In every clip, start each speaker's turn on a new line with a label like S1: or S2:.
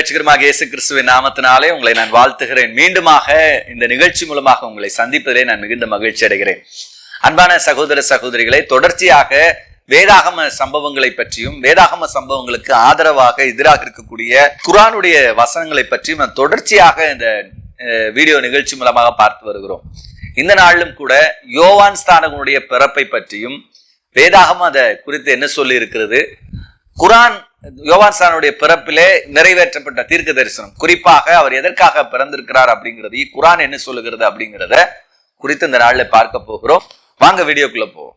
S1: ரட்சகருமாக இயேசு கிறிஸ்துவின் நாமத்தினாலே உங்களை நான் வாழ்த்துகிறேன். மீண்டுமாக இந்த நிகழ்ச்சி மூலமாக உங்களை சந்திப்பதிலே நான் மிகுந்த மகிழ்ச்சி அடைகிறேன். அன்பான சகோதர சகோதரிகளை தொடர்ச்சியாக வேதாகம சம்பவங்களை பற்றியும் வேதாகம சம்பவங்களுக்கு ஆதரவாக எதிராக இருக்கக்கூடிய குரானுடைய வசனங்களை பற்றியும் நான் தொடர்ச்சியாக இந்த வீடியோ நிகழ்ச்சி மூலமாக பார்த்து வருகிறோம். இந்த நாளிலும் கூட யோவான் ஸ்தானகனுடைய பிறப்பை பற்றியும் வேதாகம அதை குறித்து என்ன சொல்லி இருக்கிறது குரான் யோவான்சானுடைய பிறப்பிலே நிறைவேற்றப்பட்ட தீர்க்க தரிசனம். குறிப்பாக அவர் எதற்காக பிறந்திருக்கிறார் அப்படிங்கிறது. குரான் என்ன சொல்லுகிறது அப்படிங்கிறத குறித்து இந்த நாளில் பார்க்க போகிறோம். வாங்க வீடியோக்குள்ள போவோம்.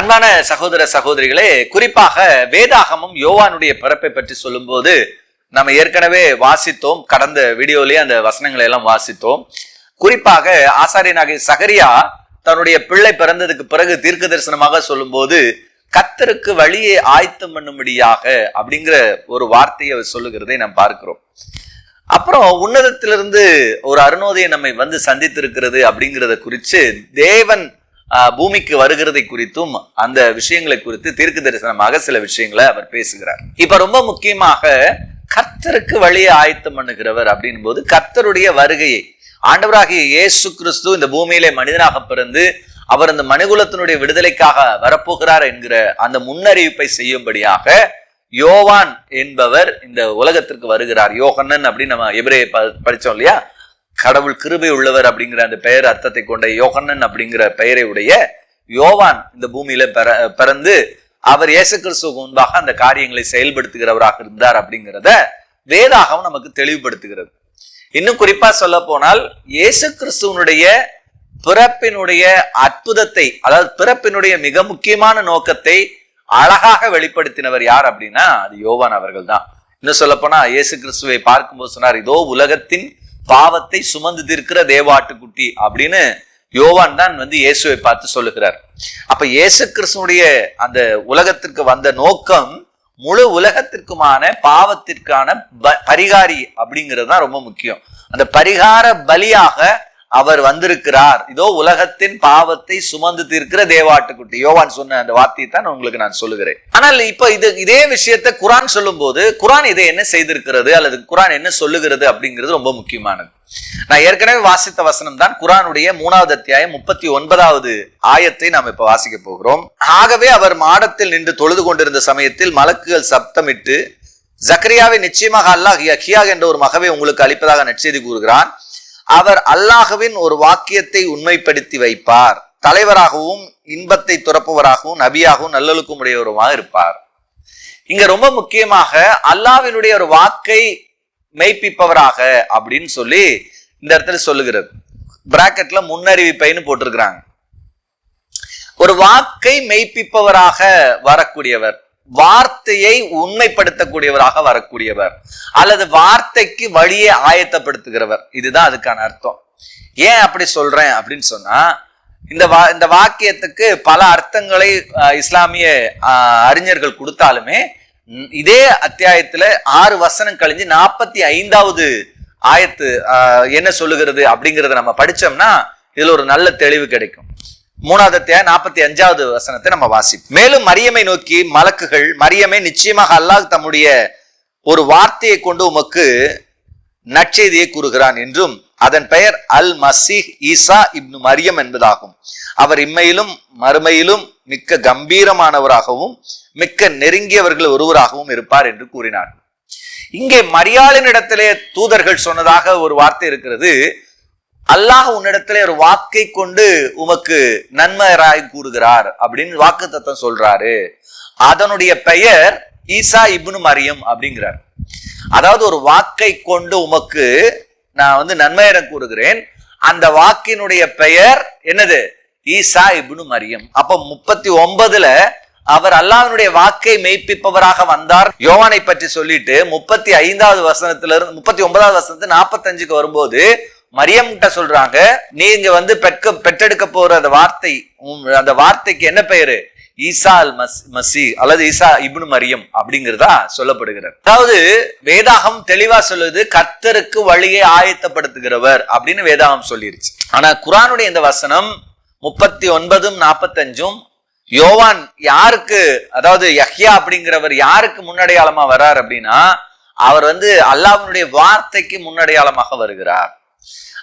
S1: அன்பான சகோதர சகோதரிகளே குறிப்பாக வேதாகமம் யோவானுடைய பிறப்பை பற்றி சொல்லும்போது நம்ம ஏற்கனவே வாசித்தோம். கடந்த வீடியோலயே அந்த வசனங்களை எல்லாம் வாசித்தோம். குறிப்பாக ஆசாரியனாகிய சகரியா தன்னுடைய பிள்ளை பிறந்ததுக்கு பிறகு தீர்க்க தரிசனமாக சொல்லும்போது கத்தருக்கு வழியை ஆயத்தம் பண்ணும்படியாக அப்படிங்கிற ஒரு வார்த்தையை அவர் சொல்லுகிறதை நாம் பார்க்கிறோம். அப்புறம் உன்னதத்திலிருந்து ஒரு அருணோதய நம்மை வந்து சந்தித்திருக்கிறது அப்படிங்கிறத குறித்து தேவன் பூமிக்கு வருகிறதை குறித்தும் அந்த விஷயங்களை குறித்து தீர்க்க தரிசனமாக சில விஷயங்களை அவர் பேசுகிறார். இப்ப ரொம்ப முக்கியமாக கர்த்தருக்கு வழியை ஆயத்தம் பண்ணுகிறவர் அப்படின் போது கர்த்தருடைய வருகையை ஆண்டவராகிய இயேசு கிறிஸ்து இந்த பூமியிலே மனிதனாக பிறந்து அவர் அந்த மனுகுலத்தினுடைய விடுதலைக்காக வரப்போகிறார் என்கிற அந்த முன்னறிவிப்பை செய்யும்படியாக யோவான் என்பவர் இந்த உலகத்திற்கு வருகிறார். யோகன்னன் அப்படின்னு நம்ம எபிரே ப- படிச்சோம் இல்லையா? கடவுள் கிருபை உள்ளவர் அப்படிங்கிற அந்த பெயர் அர்த்தத்தை கொண்ட யோகன்னன் அப்படிங்கிற பெயரை உடைய யோவான் இந்த பூமியில பிற பிறந்து அவர் இயேசு கிறிஸ்துவுக்கு முன்பாக அந்த காரியங்களை செயல்படுத்துகிறவராக இருந்தார் அப்படிங்கிறத வேதாகம் நமக்கு தெளிவுபடுத்துகிறது. இன்னும் குறிப்பா சொல்ல போனால் இயேசு கிறிஸ்துவனுடைய பிறப்பினுடைய அற்புதத்தை அதாவது பிறப்பினுடைய மிக முக்கியமான நோக்கத்தை அழகாக வெளிப்படுத்தினவர் யார் அப்படின்னா அது யோவான் அவர்கள் தான். இன்னும் சொல்ல போனா இயேசு கிறிஸ்துவை பார்க்கும்போது சொன்னார் இதோ உலகத்தின் பாவத்தை சுமந்து தீர்க்கிற தேவாட்டுக்குட்டி அப்படின்னு யோவான் தான் வந்து இயேசுவை பார்த்து சொல்லுகிறார். அப்ப இயேசு கிறிஸ்துனுடைய அந்த உலகத்திற்கு வந்த நோக்கம் முழு உலகத்திற்குமான பாவத்திற்கான ப- பரிகாரி அப்படிங்கிறது தான் ரொம்ப முக்கியம். அந்த பரிகார பலியாக அவர் வந்திருக்கிறார். இதோ உலகத்தின் பாவத்தை சுமந்து தீர்க்கிற தேவாட்டுக்குட்டி. யோவான் சொன்ன அந்த வார்த்தையை தான் உங்களுக்கு நான் சொல்லுகிறேன். ஆனால் இப்ப இது இதே விஷயத்தை குரான் சொல்லும்போது குரான் இதை என்ன செய்திருக்கிறது அல்லது குரான் என்ன சொல்லுகிறது அப்படிங்கிறது ரொம்ப முக்கியமானது. நான் ஏற்கனவே வாசித்த வசனம் தான் குரானுடைய மூணாவது அத்தியாயம் முப்பத்தி ஒன்பதாவது ஆயத்தை நாம் இப்ப வாசிக்க போகிறோம். ஆகவே அவர் மாடத்தில் நின்று தொழுது கொண்டிருந்த சமயத்தில் மலக்குகள் சப்தமிட்டு ஜக்கரியாவை நிச்சயமாக அல்லாஹ் ஹியாக் என்ற ஒரு மகவை உங்களுக்கு அளிப்பதாக நற்செய்தி கூறுகிறான். அவர் அல்லாஹுவின் ஒரு வாக்கியத்தை உண்மைப்படுத்தி வைப்பார். தலைவராகவும் இன்பத்தை துறப்பவராகவும் நபியாகவும் நல்லொழுக்கம் உடையவருமாக இருப்பார். இங்க ரொம்ப முக்கியமாக அல்லாவினுடைய ஒரு வாக்கை மெய்ப்பிப்பவராக அப்படின்னு சொல்லி இந்த இடத்துல சொல்லுகிறது. பிராக்கெட்ல முன்னறிவிப்பைன்னு போட்டிருக்கிறாங்க. ஒரு வாக்கை மெய்ப்பிப்பவராக வரக்கூடியவர் வார்த்தையை உண்மைப்படுத்தக்கூடியவராக வரக்கூடியவர் அல்லது வார்த்தைக்கு வழியை ஆயத்தப்படுத்துகிறவர். இதுதான் அதுக்கான அர்த்தம். ஏன் அப்படி சொல்றேன் அப்படின்னு சொன்னா இந்த வா இந்த வாக்கியத்துக்கு பல அர்த்தங்களை அஹ், இஸ்லாமிய அஹ், அறிஞர்கள் கொடுத்தாலுமே இதே அத்தியாயத்துல ஆறு வசனம் கழிஞ்சு நாற்பத்தி ஐந்தாவது ஆயத்து அஹ், என்ன சொல்லுகிறது அப்படிங்கறத நம்ம படிச்சோம்னா இதுல ஒரு நல்ல தெளிவு கிடைக்கும். மூணாவது அத்தியாயம் நாற்பத்தி அஞ்சாவது வசனத்தை நம்ம வாசிப்போம். மேலும் மரியமை நோக்கி மலக்குகள் மரியமே நிச்சயமாக அல்லாஹ் தம்முடைய ஒரு வார்த்தையை கொண்டு உமக்கு நற்செய்தியை கூறுகிறான் என்றும் அதன் பெயர் அல் மசீஹ் ஈசா இப்னு மரியம் என்பதாகும். அவர் இம்மையிலும் மறுமையிலும் மிக்க கம்பீரமானவராகவும் மிக்க நெருங்கியவர்கள் ஒருவராகவும் இருப்பார் என்று கூறினார். இங்கே மரியாளின் இடத்திலே தூதர்கள் சொன்னதாக ஒரு வார்த்தை இருக்கிறது. அல்லாஹ் உன்னிடத்துல ஒரு வாக்கை கொண்டு உமக்கு நன்மையராய் கூறுகிறார் அப்படின்னு வாக்கு தத்தம் சொல்றாரு. அதனுடைய பெயர் ஈசா இப்னு மரியம் அப்படிங்கிறார். அதாவது ஒரு வாக்கை கொண்டு உமக்கு நான் வந்து நன்மையரம் கூறுகிறேன். அந்த வாக்கினுடைய பெயர் என்னது? ஈசா இப்னு மரியம். அப்ப முப்பத்தி ஒன்பதுல அவர் அல்லாஹனுடைய வாக்கை மெய்ப்பிப்பவராக வந்தார். யோவானை பற்றி சொல்லிட்டு முப்பத்தி ஐந்தாவது வசனத்திலிருந்து முப்பத்தி ஒன்பதாவது வசனத்து நாற்பத்தஞ்சுக்கு வரும்போது மரியம் கிட்ட சொல்றாங்க நீங்க வந்து பெற்க பெற்றெடுக்க போற அந்த வார்த்தை உம், அந்த வார்த்தைக்கு என்ன பெயரு? ஈசா அல் மஸ் மசி அல்லது ஈசா இப்னு மரியம் அப்படிங்கிறதா சொல்லப்படுகிறார் அதாவது வேதாகம் தெளிவா சொல்லுது கர்த்தருக்கு வழியை ஆயத்தப்படுத்துகிறவர் அப்படின்னு வேதாகம் சொல்லிருச்சு. ஆனா குரானுடைய இந்த வசனம் முப்பத்தி ஒன்பதும் நாற்பத்தஞ்சும் யோவான் யாருக்கு அதாவது யஹ்யா அப்படிங்கிறவர் யாருக்கு முன்னடையாளமா வர்றார் அப்படின்னா அவர் வந்து அல்லாஹனுடைய வார்த்தைக்கு முன்னடையாளமாக வருகிறார்.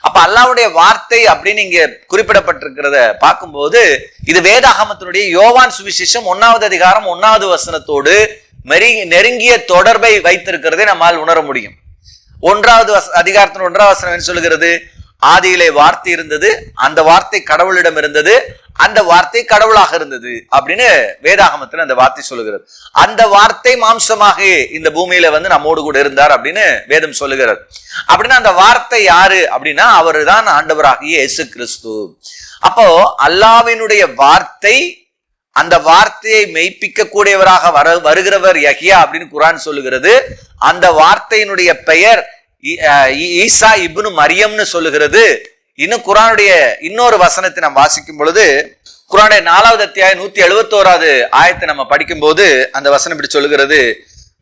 S1: அப்ப அல்லாவுடைய வார்த்தை அப்படின்னு இங்க குறிப்பிடப்பட்டிருக்கிறத பார்க்கும்போது இது வேதாகமத்தினுடைய யோவான் சுவிசேஷம் ஒன்னாவது அதிகாரம் ஒன்னாவது வசனத்தோடு மெரி நெருங்கிய தொடர்பை வைத்திருக்கிறதை நம்மால் உணர முடியும். ஒன்றாவது வச- அதிகாரத்தின் ஒன்றாவது வசனம் என்ன சொல்லுகிறது? ஆதியிலே வார்த்தை இருந்தது அந்த வார்த்தை கடவுளிடம் இருந்தது அந்த வார்த்தை கடவுளாக இருந்தது அப்படின்னு வேதாகமத்தில் அந்த வார்த்தை சொல்லுகிறது. அந்த வார்த்தை மாம்சமாக இந்த பூமியில வந்து நம்மோடு கூட இருந்தார் அப்படின்னு வேதம் சொல்லுகிறது. அப்படின்னா அந்த வார்த்தை யாரு அப்படின்னா அவர் தான் ஆண்டவராகிய இயேசு கிறிஸ்து. அப்போ அல்லாவினுடைய வார்த்தை அந்த வார்த்தையை மெய்ப்பிக்க கூடியவராக வர வருகிறவர் யஹியா அப்படின்னு குரான் சொல்லுகிறது. அந்த வார்த்தையினுடைய பெயர் ஈசா இப்னு மரியம்னு சொல்லுகிறது. இன்னும் குரானுடைய இன்னொரு வசனத்தை நாம் வாசிக்கும் பொழுது குரானுடைய நாலாவது அத்தியாயம் நூத்தி எழுபத்தோராவது ஆயத்தை நம்ம படிக்கும்போது அந்த வசனம் இப்படி சொல்லுகிறது.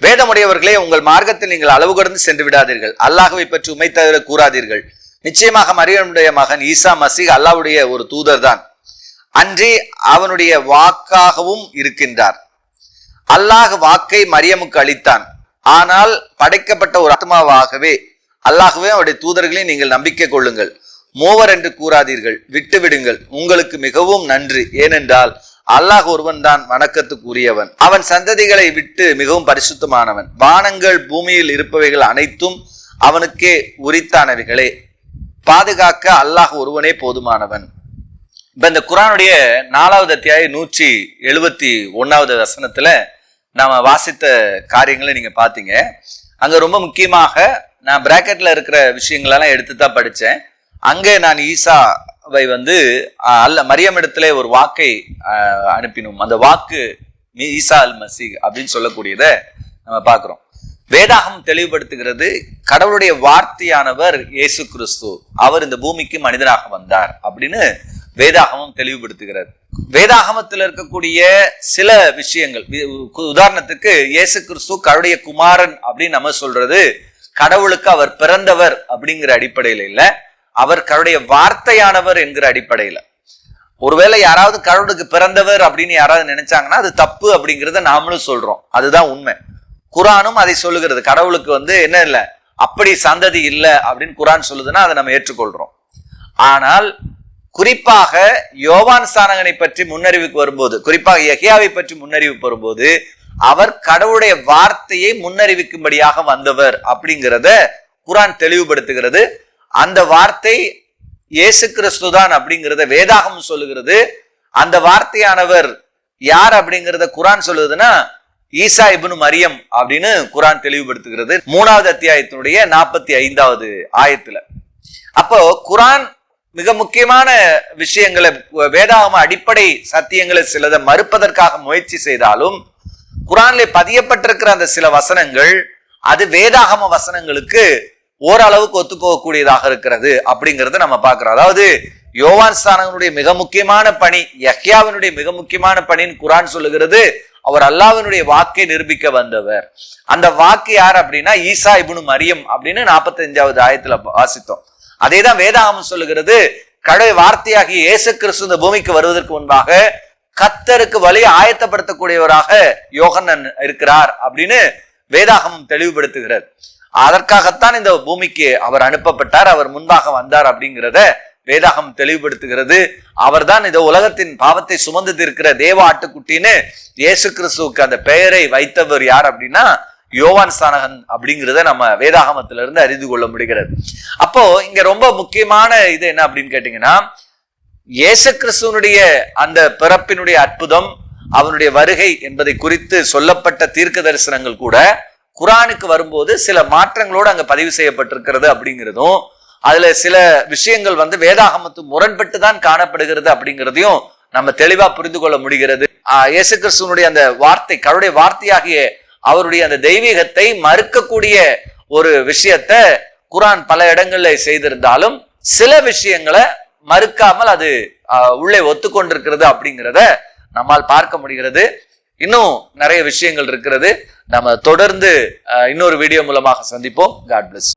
S1: வேதமுடையவர்களே உங்கள் மார்க்கத்தில் நீங்கள் அளவு கடந்து சென்று விடாதீர்கள். அல்லாஹுவை பற்றி உமை தவிர கூறாதீர்கள். நிச்சயமாக மரியனுடைய மகன் ஈசா மசீஹ் அல்லாஹ்வுடைய ஒரு தூதர் தான் அன்றி அவனுடைய வாக்காகவும் இருக்கின்றார். அல்லாஹ் வாக்கை மரியமுக்கு அளித்தான். ஆனால் படைக்கப்பட்ட ஒரு ஆத்மாவாகவே அல்லாகவே அவருடைய தூதர்களை நீங்கள் நம்பிக்கை கொள்ளுங்கள். மூவர் என்று கூறாதீர்கள் விட்டு விடுங்கள். உங்களுக்கு மிகவும் நன்றி. ஏனென்றால் அல்லாஹ் ஒருவன் தான் வணக்கத்துக்குரியவன். அவன் சந்ததிகளை விட்டு மிகவும் பரிசுத்தமானவன். வானங்கள் பூமியில் இருப்பவைகள் அனைத்தும் அவனுக்கே உரித்தானவைகளே. பாதுகாக்க அல்லாஹ் ஒருவனே போதுமானவன். இப்ப இந்த குரானுடைய நாலாவது அத்தியாய நூற்றி எழுபத்தி ஒன்னாவது வசனத்துல நாம வாசித்த காரியங்களை நீங்க பாத்தீங்க அங்க ரொம்ப முக்கியமாக நான் பிராக்கெட்ல இருக்கிற விஷயங்களெல்லாம் எடுத்து தான் படித்தேன். அங்கே நான் ஈசாவை வந்து அல்ல மரியம் இடத்துல ஒரு வாக்கை அனுப்பினோம். அந்த வாக்கு மீ- ஈசா அல் மசி அப்படின்னு சொல்லக்கூடியதை நம்ம பார்க்குறோம். வேதாகம் தெளிவுபடுத்துகிறது கடவுளுடைய வார்த்தையானவர் இயேசு கிறிஸ்து அவர் இந்த பூமிக்கு மனிதனாக வந்தார் அப்படின்னு வேதாகமம் தெளிவுபடுத்துகிறது வேதாகமத்தில் இருக்கக்கூடிய சில விஷயங்கள் உதாரணத்துக்கு இயேசு கிறிஸ்து கருடைய குமாரன் அப்படின்னு நம்ம சொல்றது கடவுளுக்கு அவர் பிறந்தவர் அப்படிங்கிற அடிப்படையில இல்ல அவர் கருடைய வார்த்தையானவர் என்கிற அடிப்படையில. ஒருவேளை யாராவது கடவுளுக்கு பிறந்தவர் அப்படின்னு யாராவது நினைச்சாங்கன்னா அது தப்பு அப்படிங்கிறத நாமளும் சொல்றோம். அதுதான் உண்மை. குரானும் அதை சொல்லுகிறது. கடவுளுக்கு வந்து என்ன இல்லை அப்படி சந்ததி இல்லை அப்படின்னு குரான் சொல்லுதுன்னா அதை நம்ம ஏற்றுக்கொள்றோம். ஆனால் குறிப்பாக யோவான் சானகனை பற்றி முன்னறிவுக்கு வரும்போது குறிப்பாக எஹியாவை பற்றி முன்னறிவிப்பு வரும்போது அவர் கடவுளுடைய வார்த்தையை முன்னறிவிக்கும்படியாக வந்தவர் அப்படிங்கிறத குரான் தெளிவுபடுத்துகிறது. அந்த வார்த்தை இயேசு கிறிஸ்து தான் அப்படிங்கிறத வேதாகம் சொல்லுகிறது. அந்த வார்த்தையானவர் யார் அப்படிங்கிறத குரான் சொல்லுதுன்னா ஈசா இப்னு மரியம் அப்படின்னு குரான் தெளிவுபடுத்துகிறது. மூணாவது அத்தியாயத்தினுடைய நாற்பத்தி ஐந்தாவது ஆயத்துல. அப்போ குரான் மிக முக்கியமான விஷயங்களை வேதாகம அடிப்படை சத்தியங்களை சிலதை மறுப்பதற்காக முயற்சி செய்தாலும் குரான்ல பதியப்பட்டிருக்கிற அந்த சில வசனங்கள் அது வேதாகம வசனங்களுக்கு ஓரளவுக்கு ஒத்துப்போகக்கூடியதாக இருக்கிறது அப்படிங்கறத நம்ம பார்க்கிறோம். அதாவது யோவான் ஸ்தானங்களுடைய மிக முக்கியமான பணி யஹ்யாவினுடைய மிக முக்கியமான பணின்னு குரான் சொல்லுகிறது அவர் அல்லாவினுடைய வாக்கை நிரூபிக்க வந்தவர். அந்த வாக்கு யார் அப்படின்னா ஈசா இபுனு மரியம் அப்படின்னு நாற்பத்தஞ்சாவது ஆயத்துல வாசித்தோம். அதே தான் வேதாகமம் சொல்லுகிறது கடை வார்த்தையாகி இயேசு கிறிஸ்து இந்த பூமிக்கு வருவதற்கு முன்பாக கத்தருக்கு வழி ஆயத்தப்படுத்தக்கூடியவராக யோகன்னன் இருக்கிறார் அப்படின்னு வேதாகமம் தெளிவுபடுத்துகிறது. அதற்காகத்தான் இந்த பூமிக்கு அவர் அனுப்பப்பட்டார் அவர் முன்பாக வந்தார் அப்படிங்கிறத வேதாகம் தெளிவுபடுத்துகிறது. அவர்தான் இந்த உலகத்தின் பாவத்தை சுமந்து இருக்கிற தேவ ஆட்டுக்குட்டின்னு இயேசு கிறிஸ்துவுக்கு அந்த பெயரை வைத்தவர் யார் அப்படின்னா யோவான் ஸ்தானகன் அப்படிங்கிறத நம்ம வேதாகமத்துல இருந்து அறிந்து கொள்ள முடிகிறது. அப்போ இங்க ரொம்ப முக்கியமான இது என்ன அப்படின்னு கேட்டீங்கன்னா இயேசு கிறிஸ்துவனுடைய அந்த பிறப்பினுடைய அற்புதம் அவனுடைய வருகை என்பதை குறித்து சொல்லப்பட்ட தீர்க்க தரிசனங்கள் கூட குரானுக்கு வரும்போது சில மாற்றங்களோடு அங்க பதிவு செய்யப்பட்டிருக்கிறது அப்படிங்கிறதும் அதுல சில விஷயங்கள் வந்து வேதாகமத்து முரண்பட்டு தான் காணப்படுகிறது அப்படிங்கிறதையும் நம்ம தெளிவா புரிந்து கொள்ள முடிகிறது. இயேசு கிறிஸ்துவனுடைய அந்த வார்த்தை கருடைய வார்த்தையாகிய அவருடைய அந்த தெய்வீகத்தை மறுக்கக்கூடிய ஒரு விஷயத்த குரான் பல இடங்கள்ல செய்திருந்தாலும் சில விஷயங்களை மறுக்காமல் அது உள்ளே ஒத்துக்கொண்டிருக்கிறது அப்படிங்கிறத நம்மால் பார்க்க முடிகிறது. இன்னும் நிறைய விஷயங்கள் இருக்கிறது. நம்ம தொடர்ந்து இன்னொரு வீடியோ மூலமாக சந்திப்போம். God bless.